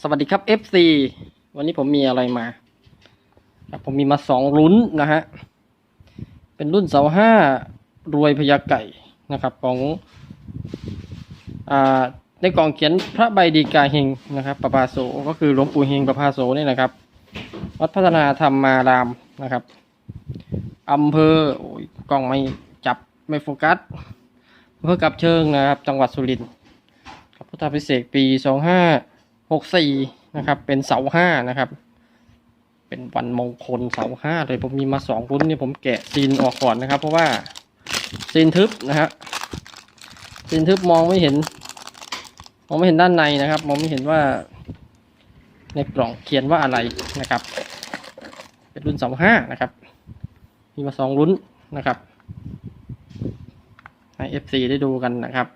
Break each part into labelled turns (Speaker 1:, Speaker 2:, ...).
Speaker 1: สวัสดีครับ FC วันนี้ผมมีอะไรมา ผมมีมาสองลุ้นนะฮะ เป็นรุ่นเสาห้ารวยพญาไก่นะครับของอในกล่องเขียนพระใบดีกาเฮงนะครับประภาโสก็คือหลวงปู่เฮงประภาโสนี่นะครับ วัดพัฒนาธรรมารามนะครับอำเภอโอ้ยกล้องไม่จับไม่โฟกัสอำเภอกับเชิงนะครับ จังหวัดสุรินทร์ครับพุทธพิเศษปีสองห้า หกสี่นะครับ เป็นเสาห้านะครับ เป็นวันมงคลเสาห้าเลยผมมีมาสองรุ่นนี่ผมแกะซีนออกก่อนนะครับ เพราะว่าซีนทึบนะฮะซีนทึบมองไม่เห็น มองไม่เห็นด้านในนะครับ มองไม่เห็นว่า ในกล่องเขียนว่าอะไรนะครับ เป็นรุ่นเสาห้านะครับ มีมาสองรุ่นนะครับให้ FC ได้ดูกันนะครับ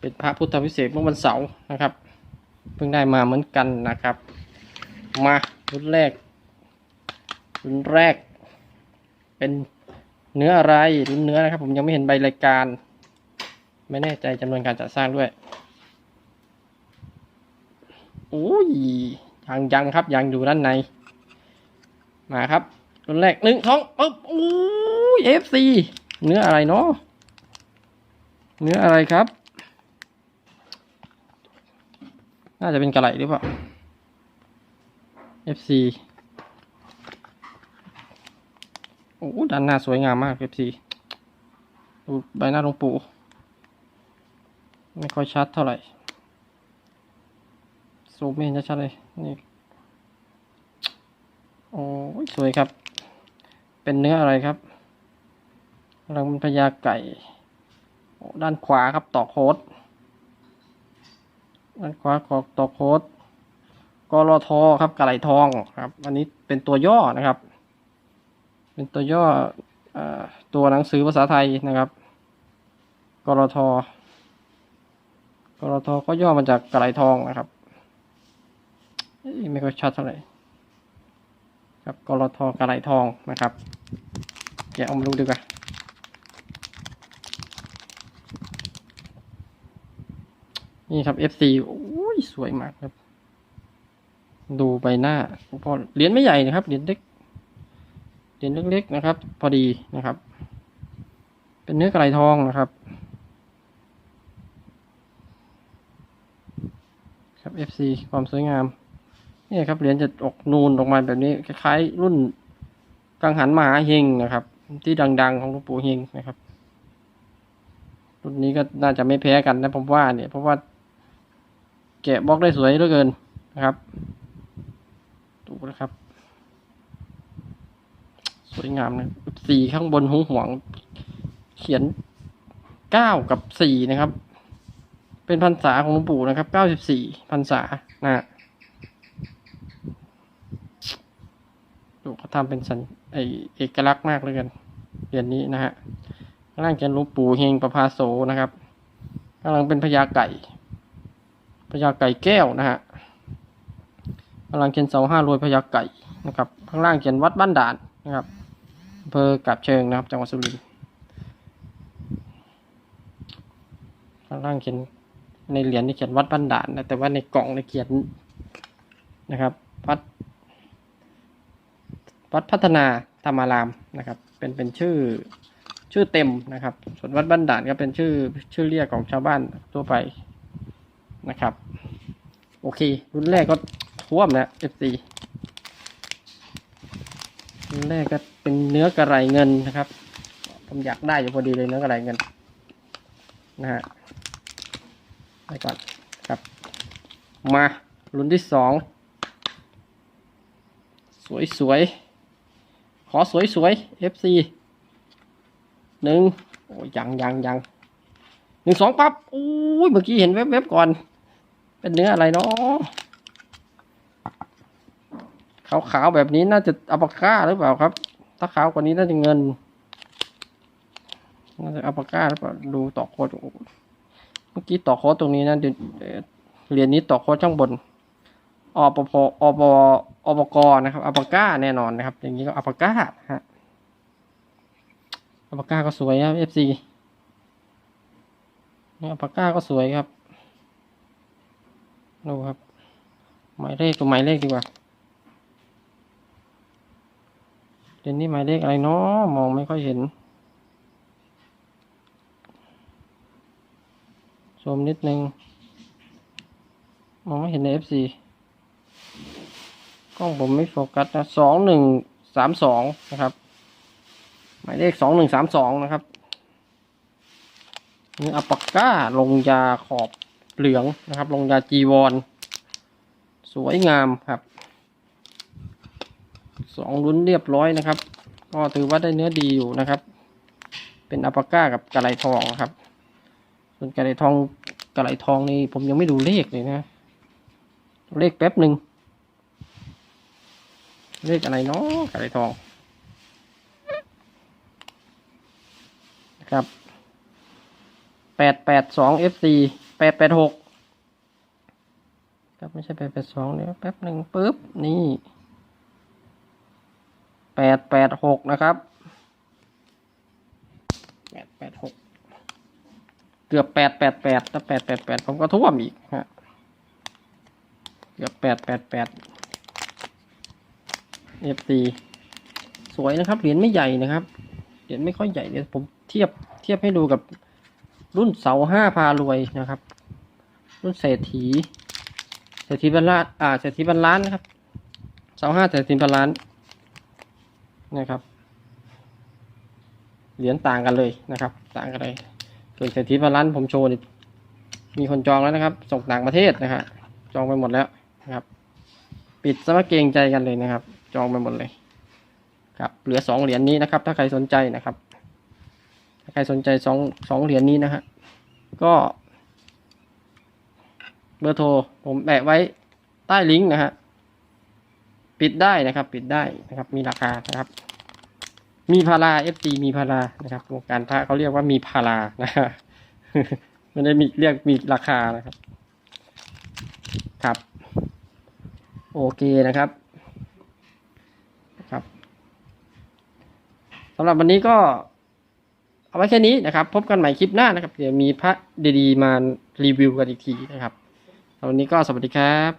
Speaker 1: เป็นพระพุทธวิเศษกเมื่อวันเสาร์นะครับ เพิ่งได้มาเหมือนกันนะครับ มารุ่นแรก รุ่นแรก เป็นเนื้ออะไรรุ่นเนื้อนะครับ ผมยังไม่เห็นใบรายการ ไม่แน่ใจจำนวนการจัดสร้างด้วยโอ้ยยังยังครับยังอยู่ด้านใน มาครับรุ่นแรกหนึ่งท้องปึ๊บโอ้ยเอฟซีเนื้ออะไรเนาะเนื้ออะไรครับ น่าจะเป็นกระไหลหรือเปล่า FC โอ้ด้านหน้าสวยงามมาก FC ดูใบหน้าหลวงปู่ ไม่ค่อยชัดเท่าไหร่ ซูมไม่เห็นชัดเลย นี่ โอ้ยสวยครับ เป็นเนื้ออะไรครับรังมันพญาไก่ ด้านขวาครับต่อโค้ด ด้านขวาของต่อโค้ดกรทครับกระไหลทองครับ อันนี้เป็นตัวย่อนะครับ เป็นตัวย่ออตัวหนังสือภาษาไทยนะครับกรทกรทก็ย่อมาจากกระไหลทองนะครับไม่ค่อยชัดเท่าไหร่ครับกรทกระไหลทองนะครับแกะเอามาดูดีกว่า นี่ครับ FC โอ้ยสวยมากครับ ดูใบหน้าพอเหรียญไม่ใหญ่นะครับเหรียญเล็กเหรียญเล็กๆนะครับ พอดีนะครับ เป็นเนื้อกระไรทองนะครับ ครับ FC ความสวยงามนี่ครับเหรียญจะออกนูนออกมาแบบนี้คล้ายๆรุ่นกังหันมหาเฮงนะครับ ที่ดัง ๆ ของหลวงปู่เฮงนะครับ รุ่นนี้ก็น่าจะไม่แพ้กันนะผมว่าเนี่ยเพราะว่า แกะบล็อกได้สวยเหลือเกินนะครับดูนะครับ สวยงามนะสีข้างบนหงหวง เขียนเก้ากับสี่นะครับ เป็นพรรษาของหลวงปู่นะครับเก้าสิบสี่พรรษานะฮะดูเขาทำเป็นสัญไอเอกลักษณ์มากเลยกันเหรียญนี้นะฮะข้างล่างเขียนหลวงปู่เฮงประภาโสนะครับข้างล่างเป็นพญาไก่ พญาไก่แก้วนะฮะข้างล่างเขียนเสาห้ารวยพญาไก่นะครับ ข้างล่างเขียนวัดบ้านด่านนะครับอำเภอกับเชิงนะครับ จังหวัดสุรินทร์ข้างล่างเขียนในเหรียญนี่เขียนวัดบ้านด่านนะแต่ว่าในกล่องในเขียนนะครับวัดวัดพัฒนาธรรมารามนะครับ เป็นเป็นชื่อชื่อเต็มนะครับ ส่วนวัดบ้านด่านก็เป็นชื่อชื่อเรียกของชาวบ้านทั่วไป นะครับ โอเค รุ่นแรกก็ท่วมแล้ว FC รุ่นแรกก็เป็นเนื้อกระไรเงินนะครับ ผมอยากได้อยู่พอดีเลยเนื้อกระไรเงินนะฮะไปก่อนครับ มารุ่นที่สองสวยสวยๆขอสวยสวยๆ FC หนึ่งโอ้ยยังยังยังหนึ่งสองปั๊บอุ้ยเมื่อกี้เห็นแวบๆก่อน เป็นเนื้ออะไรเนาะขาวๆแบบนี้น่าจะอัปก้าหรือเปล่าครับ ถ้าขาวกว่านี้น่าจะเงิน น่าจะอัปก้าหรือเปล่า ดูต่อโคดเมื่อกี้ต่อโคดตรงนี้นะเดี๋ยวเหรียญนี้ต่อโคดข้างบนอปพอปอปกนะครับอัปก้าแน่นอนนะครับ อย่างนี้ก็อัปก้าฮะอัปก้าก็สวยครับ FC อัปก้าก็สวยครับ ดูครับ หมายเลขตัวหมายเลขดีกว่าเดี๋ยวนี้หมายเลขอะไรเนาะมองไม่ค่อยเห็นชมนิดนึง มองไม่เห็นใน FC กล้องผมไม่โฟกัสนะสองหนึ่งสามสองนะครับ หมายเลขสองหนึ่งสามสองนะครับนี่อัปปากก้าลงยาขอบ เหลืองนะครับ ลงยาจีวร สวยงามครับสองลุ้นเรียบร้อยนะครับ ก็ถือว่าได้เนื้อดีอยู่นะครับ เป็นอัปปาก้ากับกระไรทองครับ ส่วนกระไรทองกระไรทองนี่ผมยังไม่ดูเลขเลยนะ เลขแป๊บหนึ่งเลขอะไรเนาะกระไรทองนะครับแปดแปดสอง FC แปดแปดหกครับไม่ใช่แปดแปดสองเดี๋ยวแป๊บหนึ่งปุ๊บ นี่แปดแปดหกนะครับแปดแปดหกเกือบแปดแปดแปดถ้าแปดแปดแปดผมก็ท่วมอีกฮะเกือบแปดแปดแปด FD สวยนะครับ เหรียญไม่ใหญ่นะครับ เหรียญไม่ค่อยใหญ่เดี๋ยวผมเทียบเทียบให้ดูกับรุ่นเสาห้าพารวยนะครับ รุ่นเศรษฐีเศรษฐีบรรล้านอ่าเศรษฐีบรรล้านนะครับเสาห้าเศรษฐีบรรล้านนะครับ เหรียญต่างกันเลยนะครับ ต่างกันเลยส่วนเศรษฐีบรรล้านผมโชว์นี่มีคนจองแล้วนะครับ ส่งต่างประเทศนะฮะจองไปหมดแล้วนะครับ ปิดสมัครเกรงใจกันเลยนะครับ จองไปหมดเลยครับ เหลือสองเหรียญนี้นะครับ ถ้าใครสนใจนะครับ ถ้าใครสนใจสองสองเหรียญนี้นะฮะก็ บอร์โทรผมแปะไว้ใต้ลิงก์นะฮะปิดได้นะครับปิดได้นะครับ มีราคานะครับ มีพารา FT มีพารานะครับวงการพระเขาเรียกว่ามีพารานะฮะไม่ได้มีเรียกมีราคานะครับครับ โอเคนะครับครับสำหรับวันนี้ก็เอาไว้แค่นี้นะครับ พบกันใหม่คลิปหน้านะครับ เดี๋ยวมีพระดีๆมารีวิวกันอีกทีนะครับสำหรับ วันนี้ก็สวัสดีครับ